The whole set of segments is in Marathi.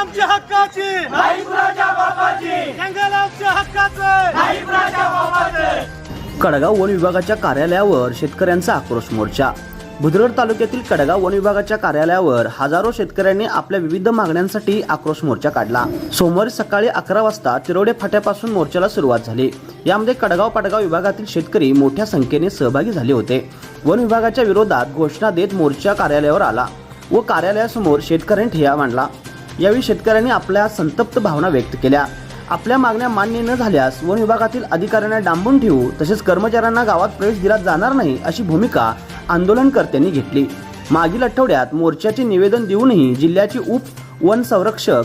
आमच्या हक्काची. नाही कुणाच्या बापाची. जंगल आमच्या हक्काचं. नाही कुणाच्या बापाचं. कडगाव वन विभागाच्या कार्यालयावर शेतकऱ्यांचा आक्रोश मोर्चा. बुधगड तालुक्यातील कडगाव वन विभागाच्या कार्यालयावर हजारो शेतकऱ्यांनी आपल्या विविध मागण्यांसाठी आक्रोश मोर्चा काढला. सोमवारी सकाळी अकरा वाजता तिरोडे फाट्यापासून मोर्चाला सुरुवात झाली. यामध्ये कडगाव पाटगाव विभागातील शेतकरी मोठ्या संख्येने सहभागी झाले होते. वन विभागाच्या विरोधात घोषणा देत मोर्चा कार्यालयावर आला व कार्यालयासमोर शेतकऱ्यांनी ठिया मांडला. यावेळी शेतकऱ्यांनी आपल्या संतप्त भावना व्यक्त केल्या. आपल्या मागण्या मान्य न झाल्यास वन विभागातील अधिकाऱ्यांना डांबून ठेवू तसेच कर्मचाऱ्यांना गावात प्रवेश दिला जाणार नाही अशी भूमिका आंदोलनकर्त्यांनी घेतली. मागील आठवड्यात मोर्चाचे निवेदन देऊनही जिल्ह्याचे उप वन संरक्षक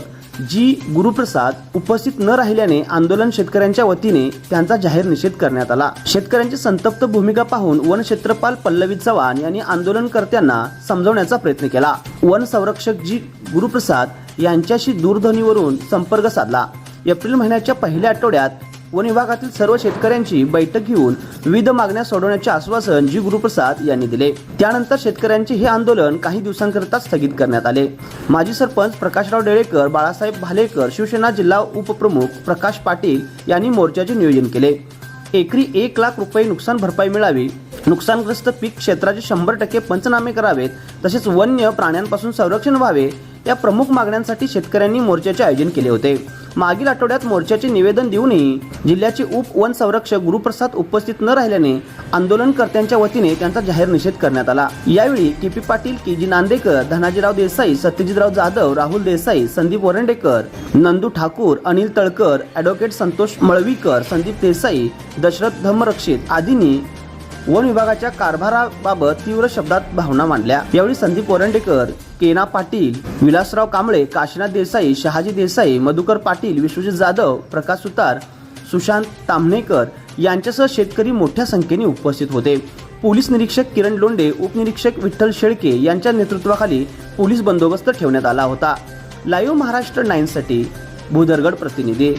जी गुरुप्रसाद उपस्थित न राहिल्याने आंदोलन शेतकऱ्यांच्या वतीने त्यांचा जाहीर निषेध करण्यात आला. शेतकऱ्यांची संतप्त भूमिका पाहून वन क्षेत्रपाल पल्लवी चव्हाण यांनी आंदोलनकर्त्यांना समजवण्याचा प्रयत्न केला. वन संरक्षक जी गुरुप्रसाद यांच्याशी दूरध्वनीवरून संपर्क साधला. एप्रिल महिन्याच्या पहिल्या आठवड्यात वन विभागातील सर्व शेतकऱ्यांची बैठक घेऊन विविध मागण्या सोडवण्याचे आश्वासन जी गुरुप्रसाद यांनी दिले. त्यानंतर शेतकऱ्यांचे हे आंदोलन काही दिवसांकरिता स्थगित करण्यात आले. माजी सरपंच प्रकाशराव डेळेकर बाळासाहेब भालेकर शिवसेना जिल्हा उपप्रमुख प्रकाश पाटील यांनी मोर्चाचे नियोजन केले. एकरी एक लाख रुपये नुकसान भरपाई मिळावी नुकसानग्रस्त पीक क्षेत्राचे शंभर टक्के पंचनामे करावेत तसेच वन्य प्राण्यांपासून संरक्षण व्हावे या प्रमुख मागण्यांसाठी शेतकऱ्यांनी मोर्चाचे आयोजन केले होते. मागील आठवड्यात मोर्चाचे निवेदन देऊनही जिल्ह्याचे उप वन संरक्षक गुरुप्रसाद उपस्थित न राहिल्याने आंदोलनकर्त्यांच्या वतीने त्यांचा जाहीर निषेध करण्यात आला. यावेळी K P Patil K G Nandekar Dhanajirao Desai Satyajitrao Jadhav Rahul Desai Sandeep Varandekar Nandu Thakur Anil Talkar advocate Santosh Malvikar Sandeep Desai Dashrath Dhammarakshit आदींनी वन विभागाच्या कारभाराबाबत तीव्र शब्दात भावना मांडल्या. यावेळी संदीप वरंडेकर केना पाटील विलासराव कांबळे काशीनाथ देसाई शहाजी देसाई मधुकर पाटील विश्वजित जाधव प्रकाश सुतार सुशांत ताम्हणेकर यांच्यासह शेतकरी मोठ्या संख्येने उपस्थित होते. पोलीस निरीक्षक किरण लोंडे उपनिरीक्षक विठ्ठल शेळके यांच्या नेतृत्वाखाली पोलीस बंदोबस्त ठेवण्यात आला होता. लाईव्ह महाराष्ट्र नाईनसाठी भूदरगड प्रतिनिधी